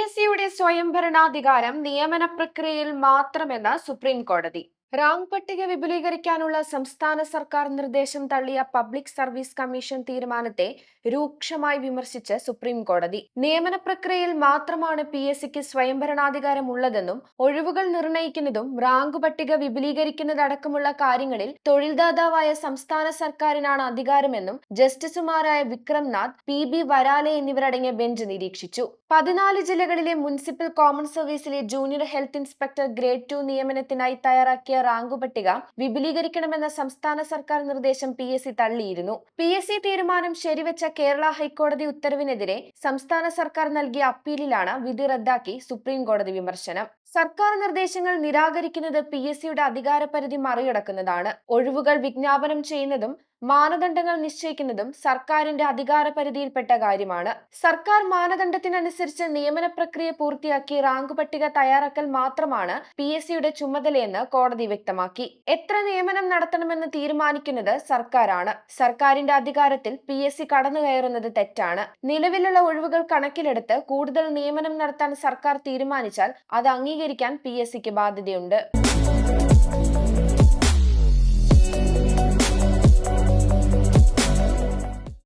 S സിയുടെ സ്വയംഭരണാധികാരം നിയമന പ്രക്രിയയിൽ മാത്രമെന്ന് സുപ്രീം കോടതി റാങ്ക് പട്ടിക വിപുലീകരിക്കാനുള്ള സംസ്ഥാന സർക്കാർ നിർദ്ദേശം തള്ളിയ പബ്ലിക് സർവീസ് കമ്മീഷൻ തീരുമാനത്തെ രൂക്ഷമായി വിമർശിച്ച് സുപ്രീം കോടതി. നിയമന പ്രക്രിയയിൽ മാത്രമാണ് പി എസ് സിക്ക് സ്വയംഭരണാധികാരം ഉള്ളതെന്നും ഒഴിവുകൾ നിർണയിക്കുന്നതും റാങ്ക് പട്ടിക വിപുലീകരിക്കുന്നതടക്കമുള്ള കാര്യങ്ങളിൽ തൊഴിൽദാതാവായ സംസ്ഥാന സർക്കാരിനാണ് അധികാരമെന്നും ജസ്റ്റിസുമാരായ വിക്രംനാഥ് പി ബി വരാലെ എന്നിവരടങ്ങിയ ബെഞ്ച് നിരീക്ഷിച്ചു. പതിനാല് ജില്ലകളിലെ municipal common സർവീസിലെ junior health inspector grade two നിയമനത്തിനായി തയ്യാറാക്കിയ റാങ്ക് പട്ടിക വിപുലീകരിക്കണമെന്ന സംസ്ഥാന സർക്കാർ നിർദ്ദേശം പി എസ് സി തള്ളിയിരുന്നു. പി എസ് സി തീരുമാനം ശരിവെച്ച കേരള ഹൈക്കോടതി ഉത്തരവിനെതിരെ സംസ്ഥാന സർക്കാർ നൽകിയ അപ്പീലിലാണ് വിധി റദ്ദാക്കി സുപ്രീം കോടതി വിമർശനം. സർക്കാർ നിർദ്ദേശങ്ങൾ നിരാകരിക്കുന്നത് പി എസ് സിയുടെ അധികാരപരിധി മറികടക്കുന്നതാണ്. ഒഴിവുകൾ വിജ്ഞാപനം ചെയ്യുന്നതും മാനദണ്ഡങ്ങൾ നിശ്ചയിക്കുന്നതും സർക്കാരിന്റെ അധികാര പരിധിയിൽപ്പെട്ട കാര്യമാണ്. സർക്കാർ മാനദണ്ഡത്തിനനുസരിച്ച് നിയമന പ്രക്രിയ പൂർത്തിയാക്കി റാങ്ക് പട്ടിക തയ്യാറാക്കൽ മാത്രമാണ് പി എസ് സിയുടെ ചുമതലയെന്ന് കോടതി വ്യക്തമാക്കി. എത്ര നിയമനം നടത്തണമെന്ന് തീരുമാനിക്കുന്നത് സർക്കാരാണ്. സർക്കാരിന്റെ അധികാരത്തിൽ പി എസ് സി കടന്നു കയറുന്നത് തെറ്റാണ്. നിലവിലുള്ള ഒഴിവുകൾ കണക്കിലെടുത്ത് കൂടുതൽ നിയമനം നടത്താൻ സർക്കാർ തീരുമാനിച്ചാൽ അത് അംഗീകരിക്കാൻ പി എസ് സിക്ക് ബാധ്യതയുണ്ട്.